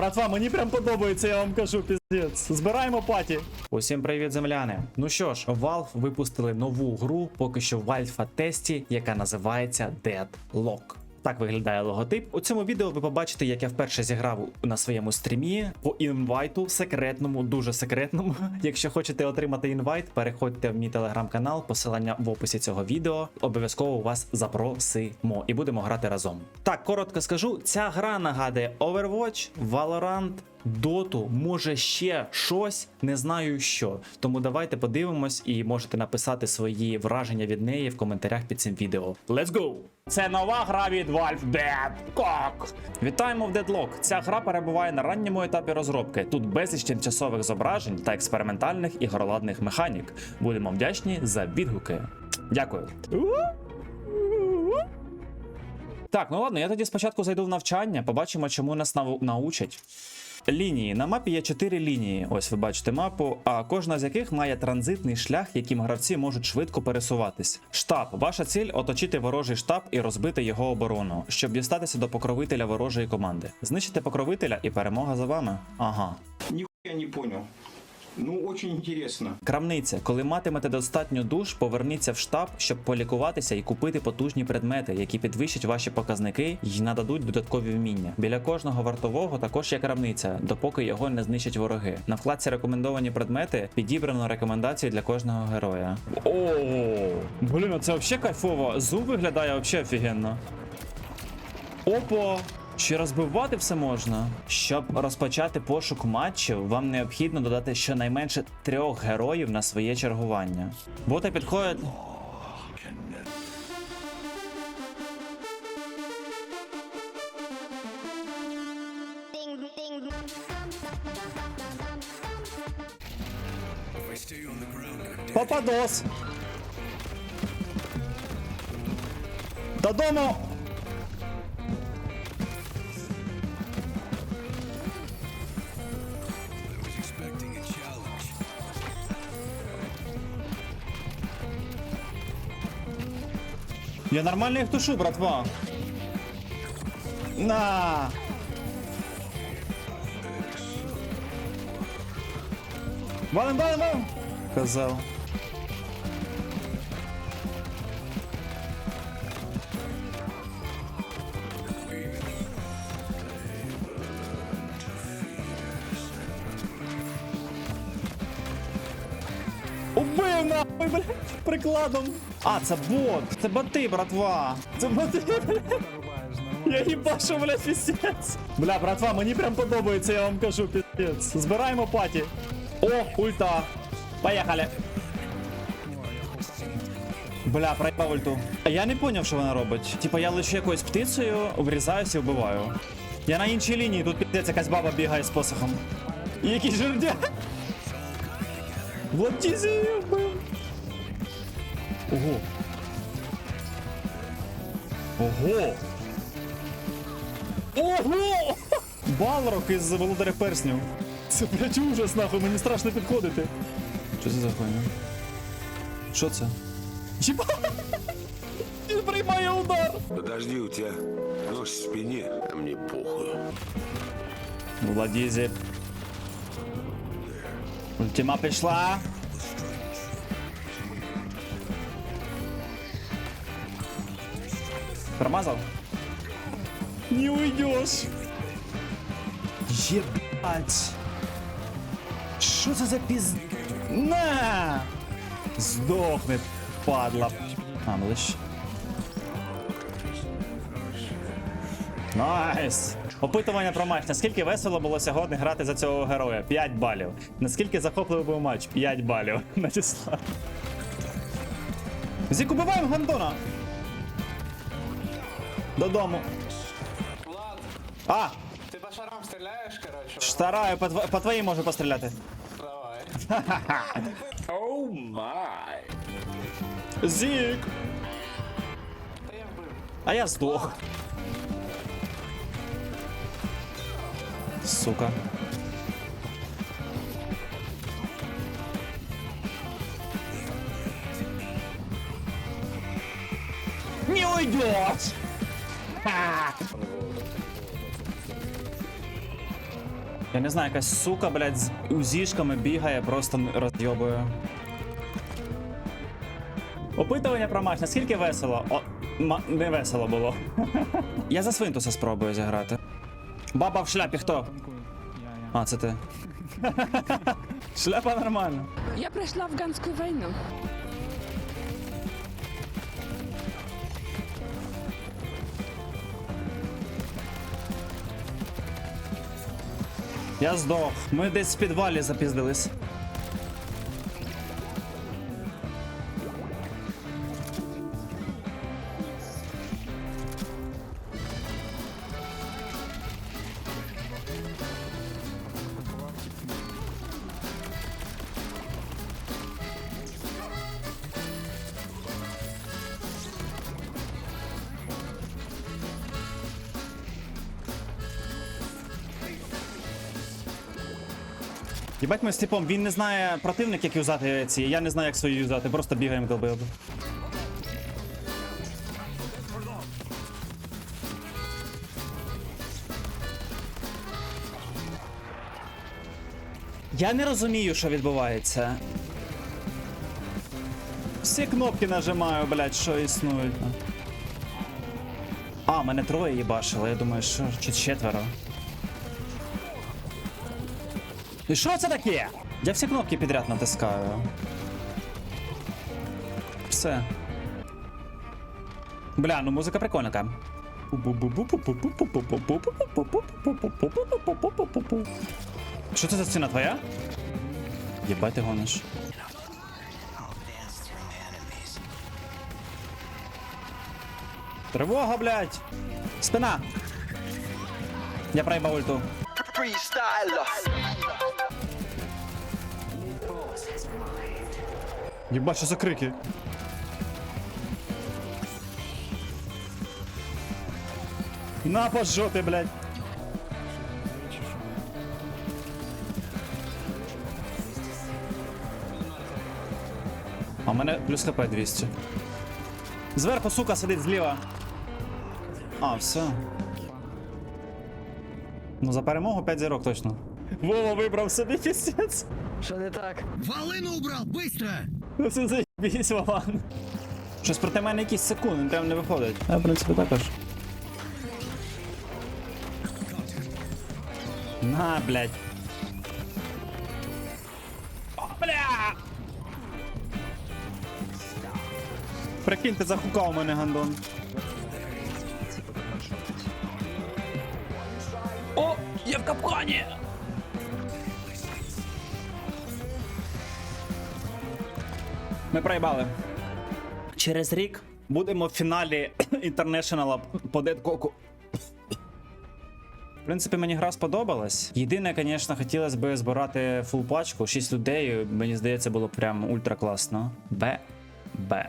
братва, мені прям подобається, я вам кажу, піздець. Збираємо паті. Усім привіт, земляни. Ну що ж, Valve випустили нову гру, поки що в альфа-тесті, яка називається Deadlock. Так виглядає логотип. У цьому відео ви побачите, як я вперше зіграв на своєму стрімі по інвайту секретному, дуже секретному. Якщо хочете отримати інвайт, переходьте в мій телеграм-канал, посилання в описі цього відео. Обов'язково вас запросимо і будемо грати разом. Так, коротко скажу, ця гра нагадує Overwatch, Valorant, Доту, може ще щось, не знаю що. Тому давайте подивимось і можете написати свої враження від неї в коментарях під цим відео. Let's go! Це нова гра від Valve Deadlock. Вітаємо в Deadlock. Ця гра перебуває на ранньому етапі розробки. Тут безліч тимчасових зображень та експериментальних ігроладних механік. Будемо вдячні за відгуки. Дякую. Так, ну ладно, я тоді спочатку зайду в навчання, побачимо, чому нас нау- научать. Лінії. На мапі є чотири лінії. Ось ви бачите мапу, а кожна з яких має транзитний шлях, яким гравці можуть швидко пересуватись. Штаб. Ваша ціль оточити ворожий штаб і розбити його оборону, щоб дістатися до покровителя ворожої команди. Знищити покровителя і перемога за вами. Ага. Ніхуя не понял. Ну, очень интересно. Крамниця, коли матимете достатньо душ, поверніться в штаб, щоб полікуватися і купити потужні предмети, які підвищать ваші показники і нададуть додаткові вміння. Біля кожного вартового також є крамниця, допоки його не знищать вороги. На вкладці рекомендовані предмети підібрано рекомендації для кожного героя. О, блін, це взагалі кайфово. Зум виглядає взагалі офігенно. Опа! Чи розбивати все можна? Щоб розпочати пошук матчів, вам необхідно додати щонайменше трьох героїв на своє чергування. Боти підходять. Попадос! Додому! Я нормально їх тушу, братва. На. Валим, валим, валим. Казав. Нахуй, блядь, прикладом. А, це бот. Це боти, братва. Це боти, блядь. Я їбашу, блядь, піздець. Бля, братва, мені прям подобається, я вам кажу, піздець. Збираємо паті. О, ульта. Поїхали. Бля, проїбав ульту. Я не поняв, що вона робить. Типа я лише якоюсь птицею врізаюся і вбиваю. Я на іншій лінії, тут піздець якась баба бігає з посохом. І який жердя. Владізі вбив. Ого. Ого. Ого! Балрок із володаря перснів. Це, блядь, ужас, нахуй, мені страшно підходити. Що це за хуйня? Що це? Єба! Він приймає удар! Подожди, у тебя нож в спине, а мне похуй. Владізі. Ультима пішла. Промазал? Не уйдешь. Ебать. Що це за піз... На! Здохни, падла. А, ну лиш. Найс! Опитування про матч. Наскільки весело було сьогодні грати за цього героя? 5 балів. Наскільки захопливий був матч? 5 балів. Надіслав. Зік, убиваємо Гандона! Додому. Влад, А! ты по шарам стреляешь, короче? Стараю, по, тво- по твоїй можу постріляти. Давай. Оу май. Зік! Та я вбив. А я здох. Сука. Не уйдешь! Я не знаю, якась сука, блядь, з узішками бігає, просто розйобує. Опитування про матч, наскільки весело? О, ма- не весело було. Я за Свинтуса спробую зіграти. Баба в шляпі хто? А, це ти. Шляпа нормально. Я пройшла афганську війну. Я здох. Ми десь в підвалі запіздились. Їбать ми з типом, він не знає противник, як юзати ці. Я не знаю, як свої юзати, просто бігаємо долбив. Я не розумію, що відбувається. Всі кнопки нажимаю, блядь, що існують. А, мене троє їбашили, я думаю, що чи четверо. Що це таке? Я всі кнопки підряд натискаю. Все. Бля, ну музика прикольненька. Що це за стіна твоя? Єбать ти гониш. Тривога, блядь! Спина! Я проїбав ульту. Єбать, що за крики? На пожоти, блядь. А в мене плюс хп 200. Зверху, сука, сидить зліва. А, все. Ну, за перемогу 5 зірок точно. Вова вибрав собі пісець. Що не так? Волыну убрал, быстро! Ну це заєбісь, Вован. Щось проти мене якісь секунди, прям не виходить. А, в принципі, також. На, блядь. О, бля! Прикинь, ти захукав мене, гандон. Я в капкані! Ми проїбали. Через рік будемо в фіналі інтернешнала по Дедкоку. В принципі, мені гра сподобалась. Єдине, звісно, хотілося б збирати фул пачку, 6 людей. Мені здається, було прям ультра класно. Б. Б.